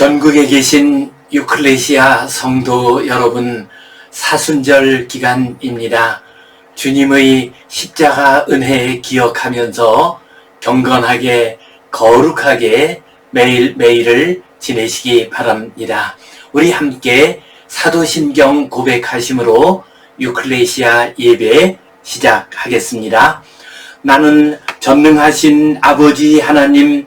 전국에 계신 유클레시아 성도 여러분, 사순절 기간입니다. 주님의 십자가 은혜 기억하면서 경건하게, 거룩하게 매일매일을 지내시기 바랍니다. 우리 함께 사도신경 고백하심으로 유클레시아 예배 시작하겠습니다. 나는 전능하신 아버지 하나님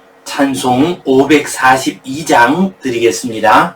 찬송 542장 드리겠습니다.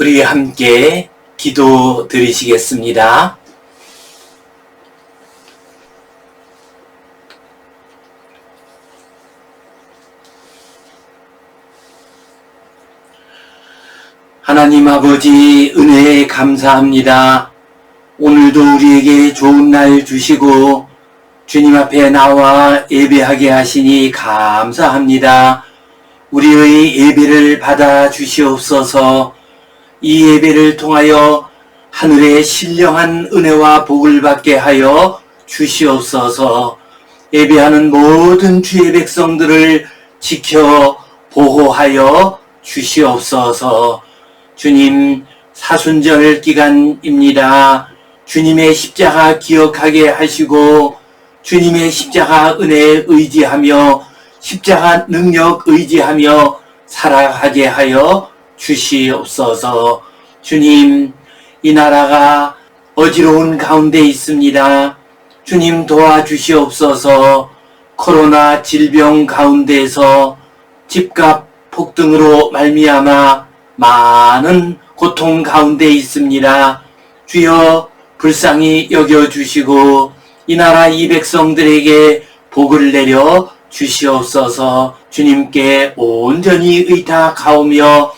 우리 함께 기도 드리시겠습니다. 하나님 아버지 은혜에 감사합니다. 오늘도 우리에게 좋은 날 주시고 주님 앞에 나와 예배하게 하시니 감사합니다. 우리의 예배를 받아 주시옵소서 이 예배를 통하여 하늘의 신령한 은혜와 복을 받게 하여 주시옵소서 예배하는 모든 주의 백성들을 지켜 보호하여 주시옵소서. 주님 사순절 기간입니다. 주님의 십자가 기억하게 하시고 주님의 십자가 은혜 의지하며 십자가 능력 의지하며 살아가게 하여 주시옵소서. 주님 이 나라가 어지러운 가운데 있습니다. 주님 도와주시옵소서. 코로나 질병 가운데서 집값 폭등으로 말미암아 많은 고통 가운데 있습니다. 주여 불쌍히 여겨 주시고 이 나라 이 백성들에게 복을 내려 주시옵소서. 주님께 온전히 의탁하오며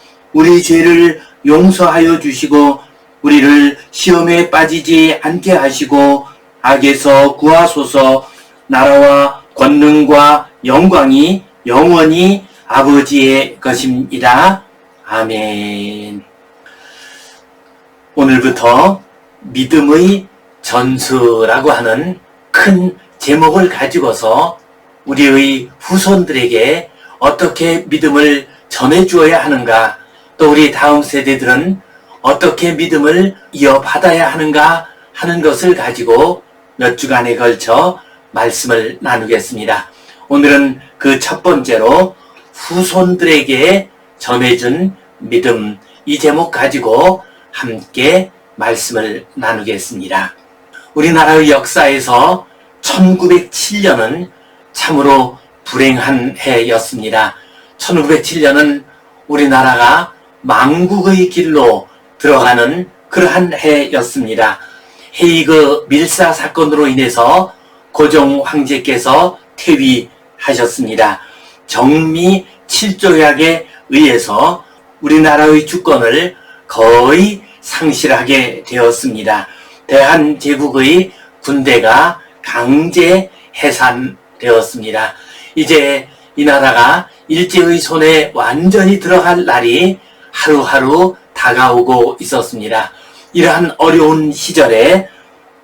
우리 죄를 용서하여 주시고 우리를 시험에 빠지지 않게 하시고 악에서 구하소서 나라와 권능과 영광이 영원히 아버지의 것입니다. 아멘. 오늘부터 믿음의 전수라고 하는 큰 제목을 가지고서 우리의 후손들에게 어떻게 믿음을 전해 주어야 하는가, 또 우리 다음 세대들은 어떻게 믿음을 이어받아야 하는가 하는 것을 가지고 몇 주간에 걸쳐 말씀을 나누겠습니다. 오늘은 그 첫 번째로 후손들에게 전해준 믿음 이 제목 가지고 함께 말씀을 나누겠습니다. 우리나라의 역사에서 1907년은 참으로 불행한 해였습니다. 1907년은 우리나라가 망국의 길로 들어가는 그러한 해였습니다. 헤이그 밀사 사건으로 인해서 고종 황제께서 퇴위하셨습니다. 정미 7조약에 의해서 우리나라의 주권을 거의 상실하게 되었습니다. 대한제국의 군대가 강제 해산되었습니다. 이제 이 나라가 일제의 손에 완전히 들어갈 날이 하루하루 다가오고 있었습니다. 이러한 어려운 시절에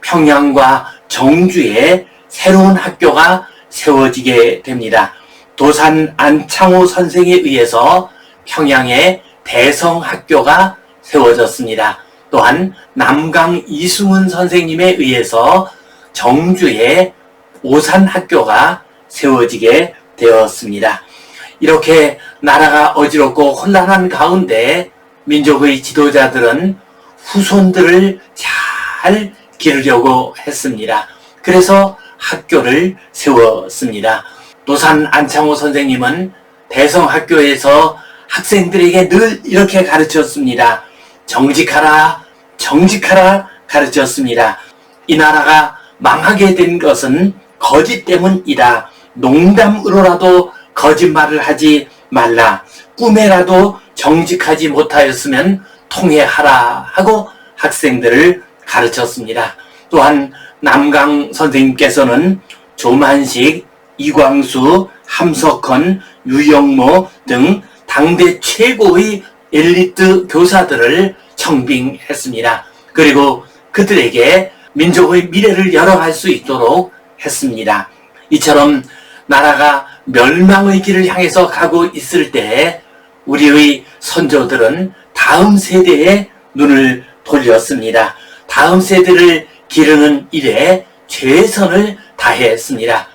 평양과 정주에 새로운 학교가 세워지게 됩니다. 도산 안창호 선생에 의해서 평양에 대성학교가 세워졌습니다. 또한 남강 이승훈 선생님에 의해서 정주에 오산학교가 세워지게 되었습니다. 이렇게 나라가 어지럽고 혼란한 가운데 민족의 지도자들은 후손들을 잘 기르려고 했습니다. 그래서 학교를 세웠습니다. 도산 안창호 선생님은 대성학교에서 학생들에게 늘 이렇게 가르쳤습니다. 정직하라, 정직하라 가르쳤습니다. 이 나라가 망하게 된 것은 거짓 때문이다. 농담으로라도 거짓말을 하지 말라. 꿈에라도 정직하지 못하였으면 통해하라 하고 학생들을 가르쳤습니다. 또한 남강 선생님께서는 조만식, 이광수, 함석헌, 유영모 등 당대 최고의 엘리트 교사들을 청빙했습니다. 그리고 그들에게 민족의 미래를 열어갈 수 있도록 했습니다. 이처럼 나라가 멸망의 길을 향해서 가고 있을 때 우리의 선조들은 다음 세대에 눈을 돌렸습니다. 다음 세대를 기르는 일에 최선을 다했습니다.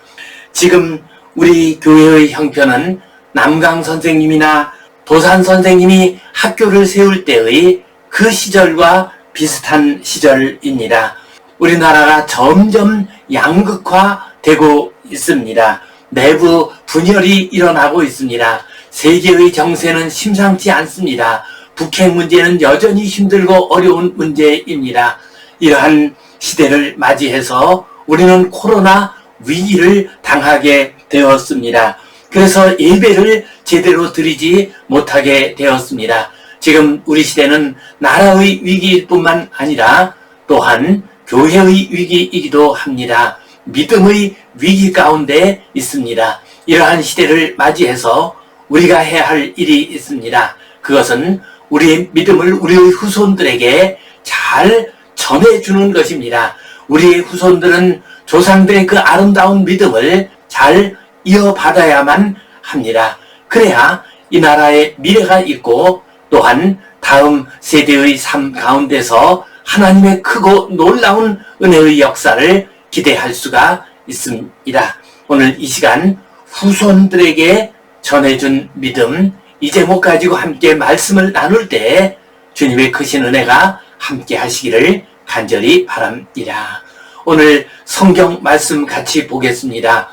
지금 우리 교회의 형편은 남강 선생님이나 도산 선생님이 학교를 세울 때의 그 시절과 비슷한 시절입니다. 우리나라가 점점 양극화되고 있습니다. 내부 분열이 일어나고 있습니다. 세계의 정세는 심상치 않습니다. 북핵 문제는 여전히 힘들고 어려운 문제입니다. 이러한 시대를 맞이해서 우리는 코로나 위기를 당하게 되었습니다. 그래서 예배를 제대로 드리지 못하게 되었습니다. 지금 우리 시대는 나라의 위기일 뿐만 아니라 또한 교회의 위기이기도 합니다. 믿음의 위기 가운데 있습니다. 이러한 시대를 맞이해서 우리가 해야 할 일이 있습니다. 그것은 우리의 믿음을 우리의 후손들에게 잘 전해주는 것입니다. 우리의 후손들은 조상들의 그 아름다운 믿음을 잘 이어받아야만 합니다. 그래야 이 나라의 미래가 있고 또한 다음 세대의 삶 가운데서 하나님의 크고 놀라운 은혜의 역사를 기대할 수가 있습니다. 오늘 이 시간 후손들에게 전해준 믿음 이 제목 가지고 함께 말씀을 나눌 때 주님의 크신 은혜가 함께 하시기를 간절히 바랍니다. 오늘 성경 말씀 같이 보겠습니다.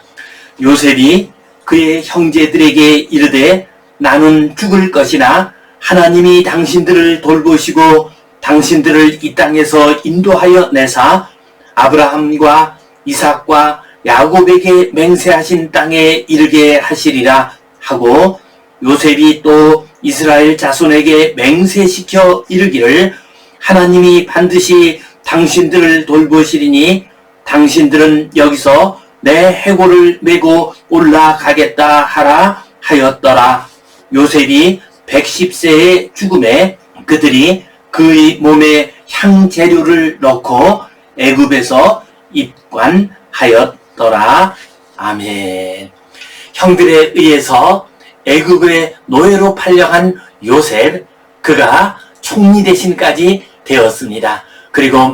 요셉이 그의 형제들에게 이르되 나는 죽을 것이나 하나님이 당신들을 돌보시고 당신들을 이 땅에서 인도하여 내사 아브라함과 이삭과 야곱에게 맹세하신 땅에 이르게 하시리라 하고 요셉이 또 이스라엘 자손에게 맹세시켜 이르기를 하나님이 반드시 당신들을 돌보시리니 당신들은 여기서 내 해골을 메고 올라가겠다 하라 하였더라. 요셉이 110세의 죽음에 그들이 그의 몸에 향재료를 넣고 애굽에서 입관하였더라. 아멘. 형들에 의해서 애굽의 노예로 팔려간 요셉 그가 총리 대신까지 되었습니다. 그리고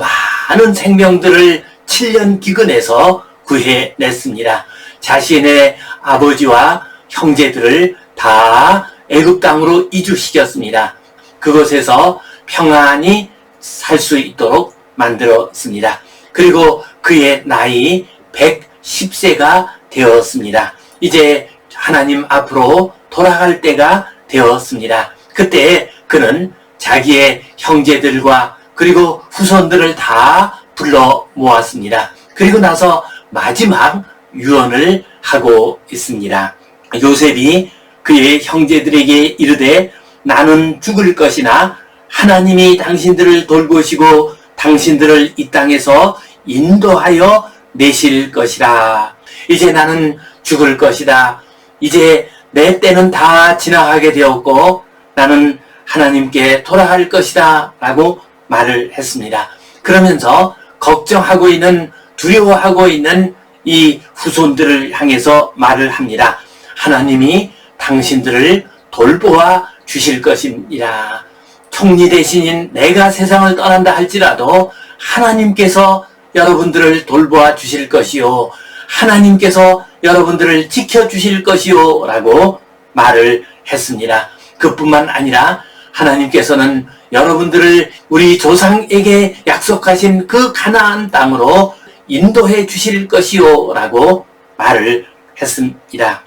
많은 생명들을 7년 기근에서 구해냈습니다. 자신의 아버지와 형제들을 다 애굽 땅으로 이주시켰습니다. 그곳에서 평안히 살 수 있도록 만들었습니다. 그리고 그의 나이 110세가 되었습니다. 이제 하나님 앞으로 돌아갈 때가 되었습니다. 그때 그는 자기의 형제들과 그리고 후손들을 다 불러 모았습니다. 그리고 나서 마지막 유언을 하고 있습니다. 요셉이 그의 형제들에게 이르되 나는 죽을 것이나 하나님이 당신들을 돌보시고 당신들을 이 땅에서 인도하여 내실 것이라. 이제 나는 죽을 것이다. 이제 내 때는 다 지나가게 되었고 나는 하나님께 돌아갈 것이다. 라고 말을 했습니다. 그러면서 걱정하고 있는 두려워하고 있는 이 후손들을 향해서 말을 합니다. 하나님이 당신들을 돌보아 주실 것입니다. 총리 대신인 내가 세상을 떠난다 할지라도 하나님께서 여러분들을 돌보아 주실 것이요. 하나님께서 여러분들을 지켜 주실 것이요. 라고 말을 했습니다. 그뿐만 아니라 하나님께서는 여러분들을 우리 조상에게 약속하신 그 가나안 땅으로 인도해 주실 것이요. 라고 말을 했습니다.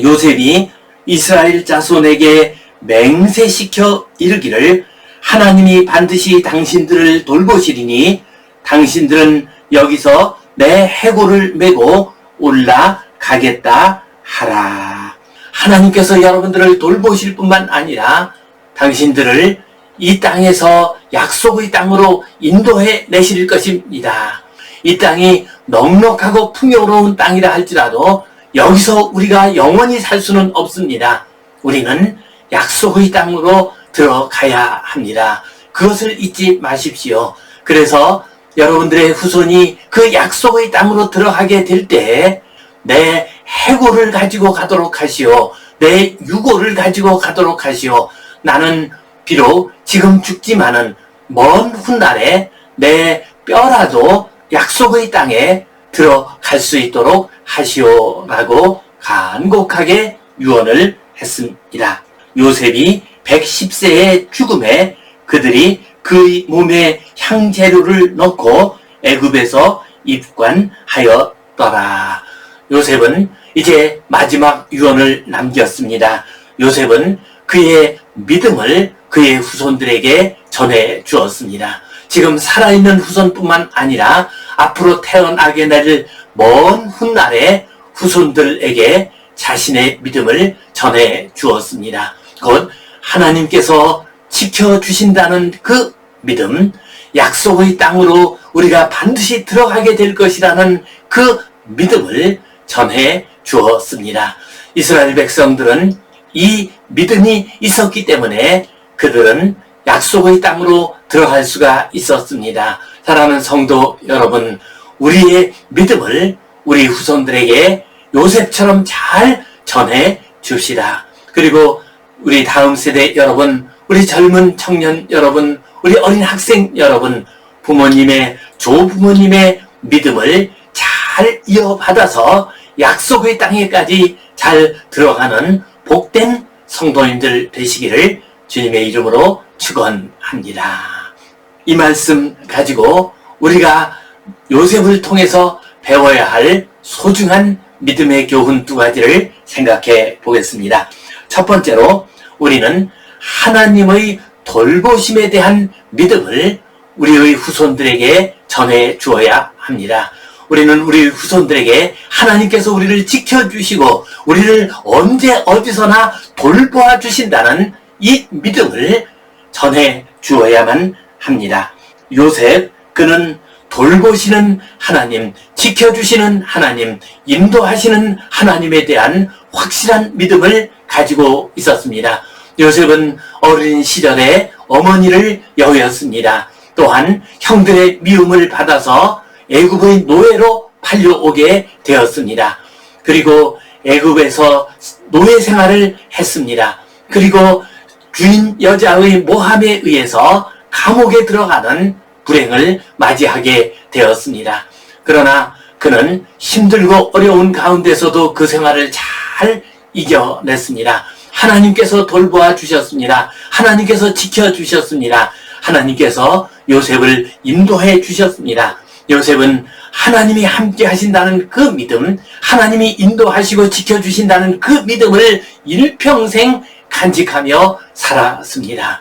요셉이 이스라엘 자손에게 맹세시켜 이르기를 하나님이 반드시 당신들을 돌보시리니 당신들은 여기서 내 해골을 메고 올라가겠다 하라. 하나님께서 여러분들을 돌보실 뿐만 아니라 당신들을 이 땅에서 약속의 땅으로 인도해 내실 것입니다. 이 땅이 넉넉하고 풍요로운 땅이라 할지라도 여기서 우리가 영원히 살 수는 없습니다. 우리는 약속의 땅으로 들어가야 합니다. 그것을 잊지 마십시오. 그래서 여러분들의 후손이 그 약속의 땅으로 들어가게 될 때 내 해골을 가지고 가도록 하시오. 내 유골을 가지고 가도록 하시오. 나는 비록 지금 죽지만은 먼 훗날에 내 뼈라도 약속의 땅에 들어갈 수 있도록 하시오라고 간곡하게 유언을 했습니다. 요셉이 110세의 죽음에 그들이 그의 몸에 향재료를 넣고 애굽에서 입관하였더라. 요셉은 이제 마지막 유언을 남겼습니다. 요셉은 그의 믿음을 그의 후손들에게 전해 주었습니다. 지금 살아있는 후손뿐만 아니라 앞으로 태어나게 될 먼 훗날의 후손들에게 자신의 믿음을 전해 주었습니다. 곧 하나님께서 지켜주신다는 그 믿음, 약속의 땅으로 우리가 반드시 들어가게 될 것이라는 그 믿음을 전해 주었습니다. 이스라엘 백성들은 이 믿음이 있었기 때문에 그들은 약속의 땅으로 들어갈 수가 있었습니다. 사랑하는 성도 여러분, 우리의 믿음을 우리 후손들에게 요셉처럼 잘 전해 줍시다. 그리고 우리 다음 세대 여러분, 우리 젊은 청년 여러분, 우리 어린 학생 여러분, 부모님의, 조부모님의 믿음을 잘 이어받아서 약속의 땅에까지 잘 들어가는 복된 성도님들 되시기를 주님의 이름으로 축원합니다. 이 말씀 가지고 우리가 요셉을 통해서 배워야 할 소중한 믿음의 교훈 두 가지를 생각해 보겠습니다. 첫 번째로 우리는 하나님의 돌보심에 대한 믿음을 우리의 후손들에게 전해 주어야 합니다. 우리는 우리 후손들에게 하나님께서 우리를 지켜주시고 우리를 언제 어디서나 돌보아 주신다는 이 믿음을 전해 주어야만 합니다. 요셉 그는 돌보시는 하나님, 지켜주시는 하나님, 인도하시는 하나님에 대한 확실한 믿음을 가지고 있었습니다. 요셉은 어린 시절에 어머니를 여였습니다. 또한 형들의 미움을 받아서 애굽의 노예로 팔려오게 되었습니다. 그리고 애굽에서 노예 생활을 했습니다. 그리고 주인 여자의 모함에 의해서 감옥에 들어가는 불행을 맞이하게 되었습니다. 그러나 그는 힘들고 어려운 가운데서도 그 생활을 잘 이겨냈습니다. 하나님께서 돌보아 주셨습니다. 하나님께서 지켜 주셨습니다. 하나님께서 요셉을 인도해 주셨습니다. 요셉은 하나님이 함께 하신다는 그 믿음, 하나님이 인도하시고 지켜주신다는 그 믿음을 일평생 간직하며 살았습니다.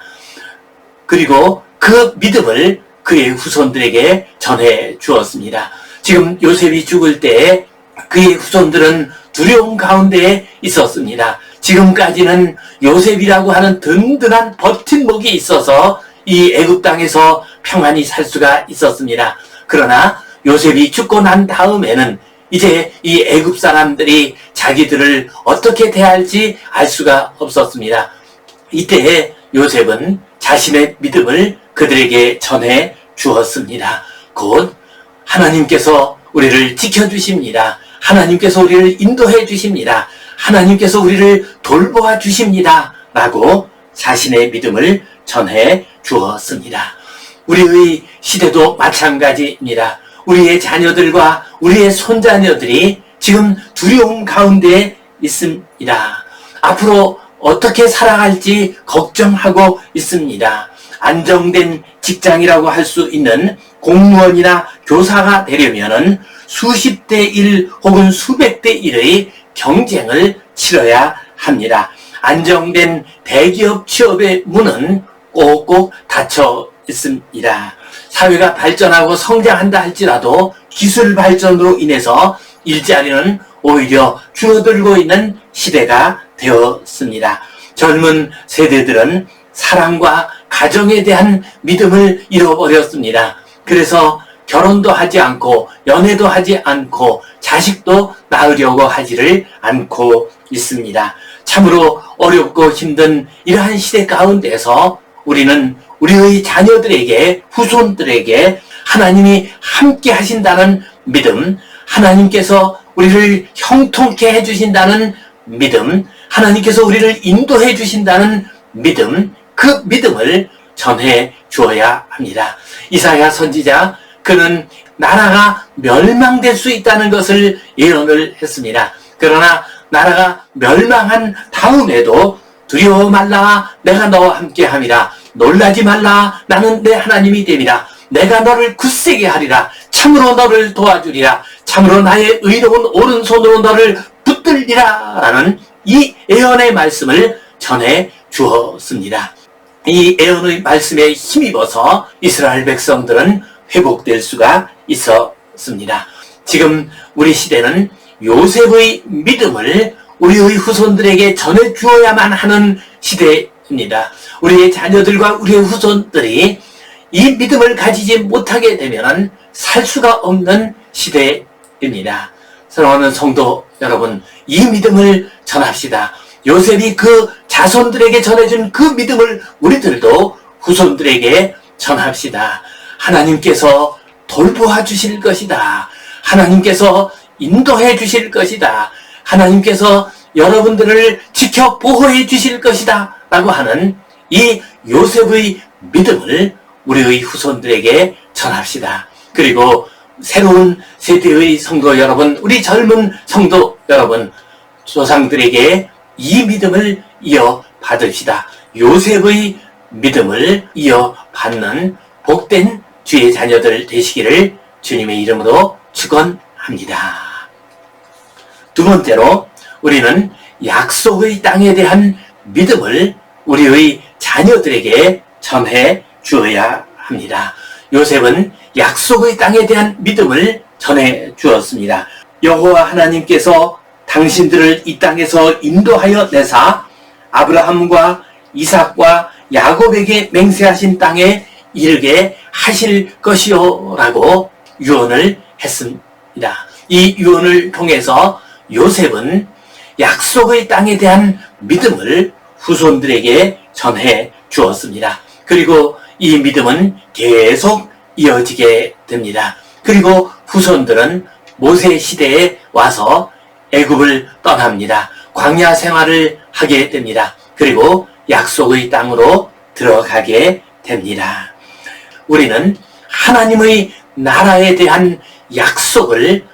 그리고 그 믿음을 그의 후손들에게 전해 주었습니다. 지금 요셉이 죽을 때 그의 후손들은 두려움 가운데 있었습니다. 지금까지는 요셉이라고 하는 든든한 버팀목이 있어서 이 애굽 땅에서 평안히 살 수가 있었습니다. 그러나 요셉이 죽고 난 다음에는 이제 이 애굽 사람들이 자기들을 어떻게 대할지 알 수가 없었습니다. 이때에 요셉은 자신의 믿음을 그들에게 전해 주었습니다. 곧 하나님께서 우리를 지켜주십니다. 하나님께서 우리를 인도해 주십니다. 하나님께서 우리를 돌보아 주십니다. 라고 자신의 믿음을 전해 주었습니다. 우리의 시대도 마찬가지입니다. 우리의 자녀들과 우리의 손자녀들이 지금 두려움 가운데 있습니다. 앞으로 어떻게 살아갈지 걱정하고 있습니다. 안정된 직장이라고 할 수 있는 공무원이나 교사가 되려면은 수십 대 일 혹은 수백 대 일의 경쟁을 치러야 합니다. 안정된 대기업 취업의 문은 꼭꼭 닫혀 있습니다. 사회가 발전하고 성장한다 할지라도 기술 발전으로 인해서 일자리는 오히려 줄어들고 있는 시대가 되었습니다. 젊은 세대들은 사랑과 가정에 대한 믿음을 잃어버렸습니다. 그래서 결혼도 하지 않고 연애도 하지 않고 자식도 낳으려고 하지를 않고 있습니다. 참으로 어렵고 힘든 이러한 시대 가운데서 우리는 우리의 자녀들에게 후손들에게 하나님이 함께 하신다는 믿음, 하나님께서 우리를 형통케 해주신다는 믿음, 하나님께서 우리를 인도해 주신다는 믿음, 그 믿음을 전해 주어야 합니다. 이사야 선지자, 그는 나라가 멸망될 수 있다는 것을 예언을 했습니다. 그러나 나라가 멸망한 다음에도 두려워 말라 내가 너와 함께 함이라 놀라지 말라 나는 내 하나님이 됨이라 내가 너를 굳세게 하리라 참으로 너를 도와주리라 참으로 나의 의로운 오른손으로 너를 붙들리라 라는 이 예언의 말씀을 전해 주었습니다. 이 예언의 말씀에 힘입어서 이스라엘 백성들은 회복될 수가 있었습니다. 지금 우리 시대는 요셉의 믿음을 우리의 후손들에게 전해 주어야만 하는 시대입니다. 우리의 자녀들과 우리의 후손들이 이 믿음을 가지지 못하게 되면 살 수가 없는 시대입니다. 사랑하는 성도 여러분, 이 믿음을 전합시다. 요셉이 그 자손들에게 전해준 그 믿음을 우리들도 후손들에게 전합시다. 하나님께서 돌보아 주실 것이다. 하나님께서 인도해 주실 것이다. 하나님께서 여러분들을 지켜 보호해 주실 것이다. 라고 하는 이 요셉의 믿음을 우리의 후손들에게 전합시다. 그리고 새로운 세대의 성도 여러분, 우리 젊은 성도 여러분, 조상들에게 이 믿음을 이어 받읍시다. 요셉의 믿음을 이어 받는 복된 주의 자녀들 되시기를 주님의 이름으로 축원합니다. 두 번째로 우리는 약속의 땅에 대한 믿음을 우리의 자녀들에게 전해 주어야 합니다. 요셉은 약속의 땅에 대한 믿음을 전해 주었습니다. 여호와 하나님께서 당신들을 이 땅에서 인도하여 내사 아브라함과 이삭과 야곱에게 맹세하신 땅에 이르게 하실 것이요라고 유언을 했습니다. 이 유언을 통해서 요셉은 약속의 땅에 대한 믿음을 후손들에게 전해 주었습니다. 그리고 이 믿음은 계속 이어지게 됩니다. 그리고 후손들은 모세 시대에 와서 애굽을 떠납니다. 광야 생활을 하게 됩니다. 그리고 약속의 땅으로 들어가게 됩니다. 우리는 하나님의 나라에 대한 약속을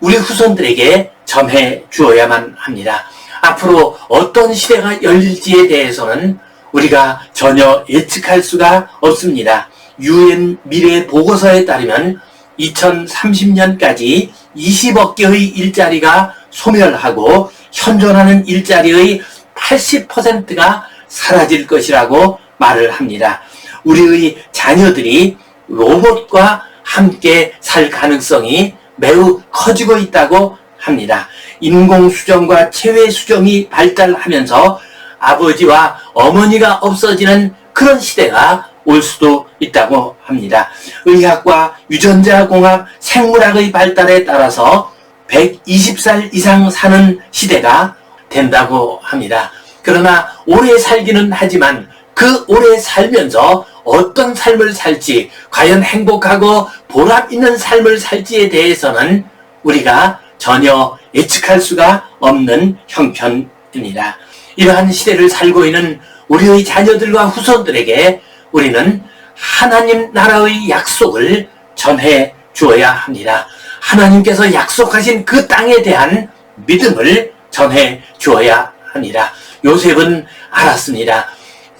우리 후손들에게 전해 주어야만 합니다. 앞으로 어떤 시대가 열릴지에 대해서는 우리가 전혀 예측할 수가 없습니다. 유엔 미래 보고서에 따르면 2030년까지 20억 개의 일자리가 소멸하고 현존하는 일자리의 80%가 사라질 것이라고 말을 합니다. 우리의 자녀들이 로봇과 함께 살 가능성이 매우 커지고 있다고 합니다. 인공수정과 체외수정이 발달하면서 아버지와 어머니가 없어지는 그런 시대가 올 수도 있다고 합니다. 의학과 유전자공학, 생물학의 발달에 따라서 120살 이상 사는 시대가 된다고 합니다. 그러나 오래 살기는 하지만 그 오래 살면서 어떤 삶을 살지, 과연 행복하고 보람 있는 삶을 살지에 대해서는 우리가 전혀 예측할 수가 없는 형편입니다. 이러한 시대를 살고 있는 우리의 자녀들과 후손들에게 우리는 하나님 나라의 약속을 전해 주어야 합니다. 하나님께서 약속하신 그 땅에 대한 믿음을 전해 주어야 합니다. 요셉은 알았습니다.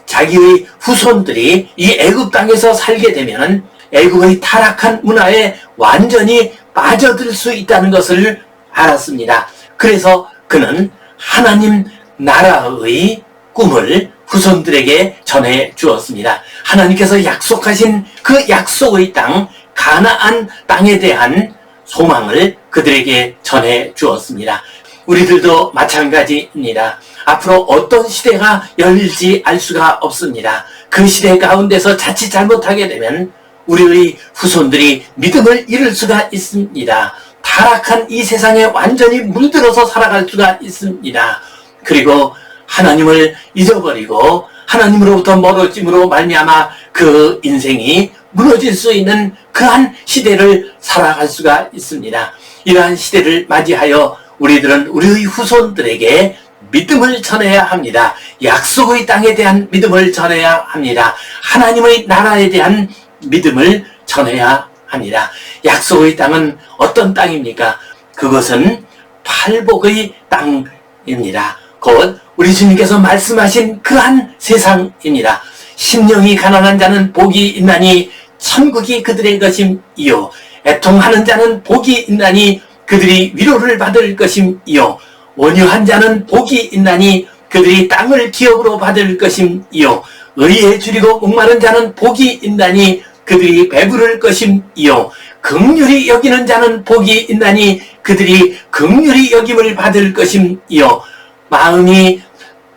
자기의 후손들이 이 애굽 땅에서 살게 되면 애굽의 타락한 문화에 완전히 빠져들 수 있다는 것을 알았습니다. 그래서 그는 하나님 나라의 꿈을 후손들에게 전해 주었습니다. 하나님께서 약속하신 그 약속의 땅, 가나안 땅에 대한 소망을 그들에게 전해 주었습니다. 우리들도 마찬가지입니다. 앞으로 어떤 시대가 열릴지 알 수가 없습니다. 그 시대 가운데서 자칫 잘못하게 되면 우리의 후손들이 믿음을 잃을 수가 있습니다. 타락한 이 세상에 완전히 물들어서 살아갈 수가 있습니다. 그리고 하나님을 잊어버리고 하나님으로부터 멀어짐으로 말미암아 그 인생이 무너질 수 있는 그한 시대를 살아갈 수가 있습니다. 이러한 시대를 맞이하여 우리들은 우리의 후손들에게 믿음을 전해야 합니다. 약속의 땅에 대한 믿음을 전해야 합니다. 하나님의 나라에 대한 믿음을 전해야 합니다. 약속의 땅은 어떤 땅입니까? 그것은 팔복의 땅입니다. 곧 우리 주님께서 말씀하신 그한 세상입니다. 심령이 가난한 자는 복이 있나니 천국이 그들의 것임이요 애통하는 자는 복이 있나니 그들이 위로를 받을 것임이요 원유한 자는 복이 있나니 그들이 땅을 기업으로 받을 것임이요. 의에 줄이고 목마른 자는 복이 있나니 그들이 배부를 것임이요. 극률이 여기는 자는 복이 있나니 그들이 극률이 여김을 받을 것임이요. 마음이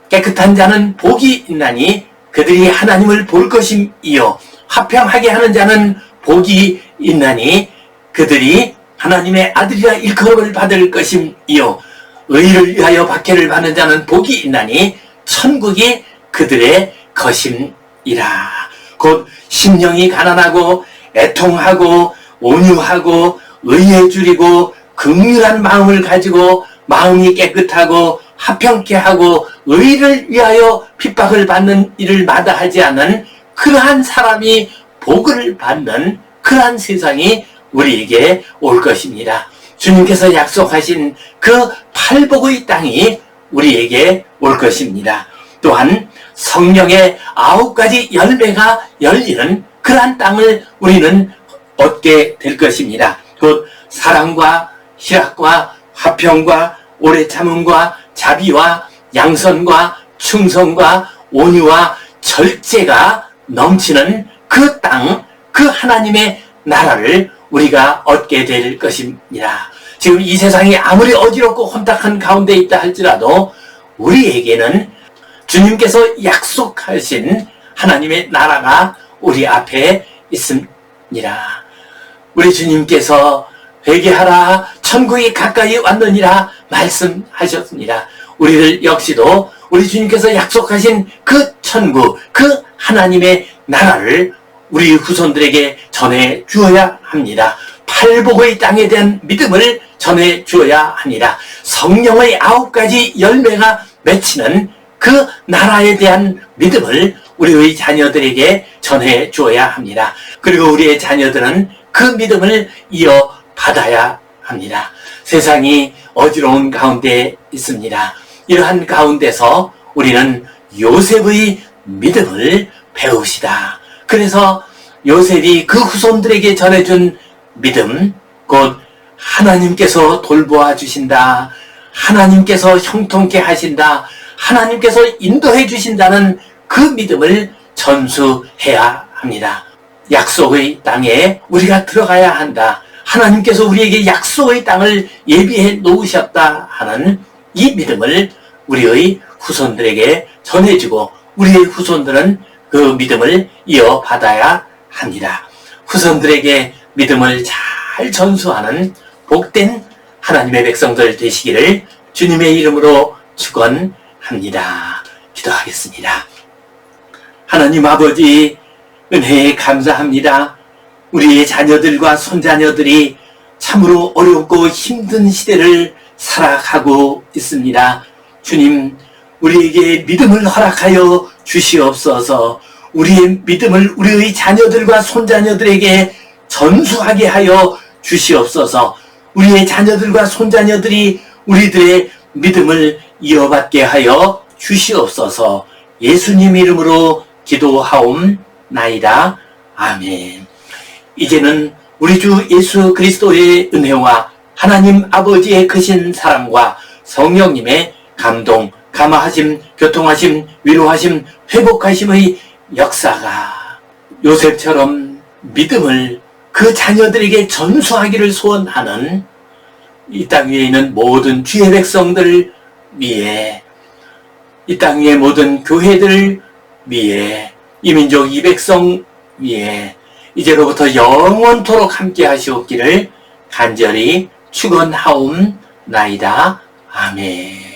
깨끗한 자는 복이 있나니 그들이 하나님을 볼 것임이요. 화평하게 하는 자는 복이 있나니 그들이 하나님의 아들이라 일컬음을 받을 것임이요 의를 위하여 박해를 받는 자는 복이 있나니 천국이 그들의 것임이라 곧 심령이 가난하고 애통하고 온유하고 의에 줄이고 긍휼한 마음을 가지고 마음이 깨끗하고 화평케 하고 의를 위하여 핍박을 받는 일을 마다하지 않은 그러한 사람이 복을 받는 그러한 세상이 우리에게 올 것입니다. 주님께서 약속하신 그 팔복의 땅이 우리에게 올 것입니다. 또한 성령의 아홉 가지 열매가 열리는 그러한 땅을 우리는 얻게 될 것입니다. 곧 사랑과 희락과 화평과 오래 참음과 자비와 양선과 충성과 온유와 절제가 넘치는 그 땅, 그 하나님의 나라를 우리가 얻게 될 것입니다. 지금 이 세상이 아무리 어지럽고 혼탁한 가운데 있다 할지라도 우리에게는 주님께서 약속하신 하나님의 나라가 우리 앞에 있습니다. 우리 주님께서 회개하라 천국이 가까이 왔느니라 말씀하셨습니다. 우리를 역시도 우리 주님께서 약속하신 그 천국, 그 하나님의 나라를 우리 후손들에게 전해 주어야 합니다. 팔복의 땅에 대한 믿음을 전해 주어야 합니다. 성령의 아홉 가지 열매가 맺히는 그 나라에 대한 믿음을 우리의 자녀들에게 전해 주어야 합니다. 그리고 우리의 자녀들은 그 믿음을 이어 받아야 합니다. 세상이 어지러운 가운데 있습니다. 이러한 가운데서 우리는 요셉의 믿음을 배웁시다. 그래서 요셉이 그 후손들에게 전해준 믿음, 곧 하나님께서 돌보아 주신다. 하나님께서 형통케 하신다. 하나님께서 인도해 주신다는 그 믿음을 전수해야 합니다. 약속의 땅에 우리가 들어가야 한다. 하나님께서 우리에게 약속의 땅을 예비해 놓으셨다 하는 이 믿음을 우리의 후손들에게 전해주고 우리의 후손들은 그 믿음을 이어받아야 합니다. 후손들에게 믿음을 잘 전수하는 복된 하나님의 백성들 되시기를 주님의 이름으로 축원합니다. 기도하겠습니다. 하나님 아버지 은혜에 감사합니다. 우리의 자녀들과 손자녀들이 참으로 어렵고 힘든 시대를 살아가고 있습니다. 주님, 우리에게 믿음을 허락하여 주시옵소서. 우리의 믿음을 우리의 자녀들과 손자녀들에게 전수하게 하여 주시옵소서. 우리의 자녀들과 손자녀들이 우리들의 믿음을 이어받게 하여 주시옵소서. 예수님 이름으로 기도하옵나이다. 아멘. 이제는 우리 주 예수 그리스도의 은혜와 하나님 아버지의 크신 사랑과 성령님의 감동, 감화하심, 교통하심, 위로하심, 회복하심의 역사가 요셉처럼 믿음을 그 자녀들에게 전수하기를 소원하는 이 땅 위에 있는 모든 주의 백성들 위에 이 땅 위의 모든 교회들 위에 이민족 이 백성 위에 이제로부터 영원토록 함께 하시옵기를 간절히 축원하옵나이다. 아멘.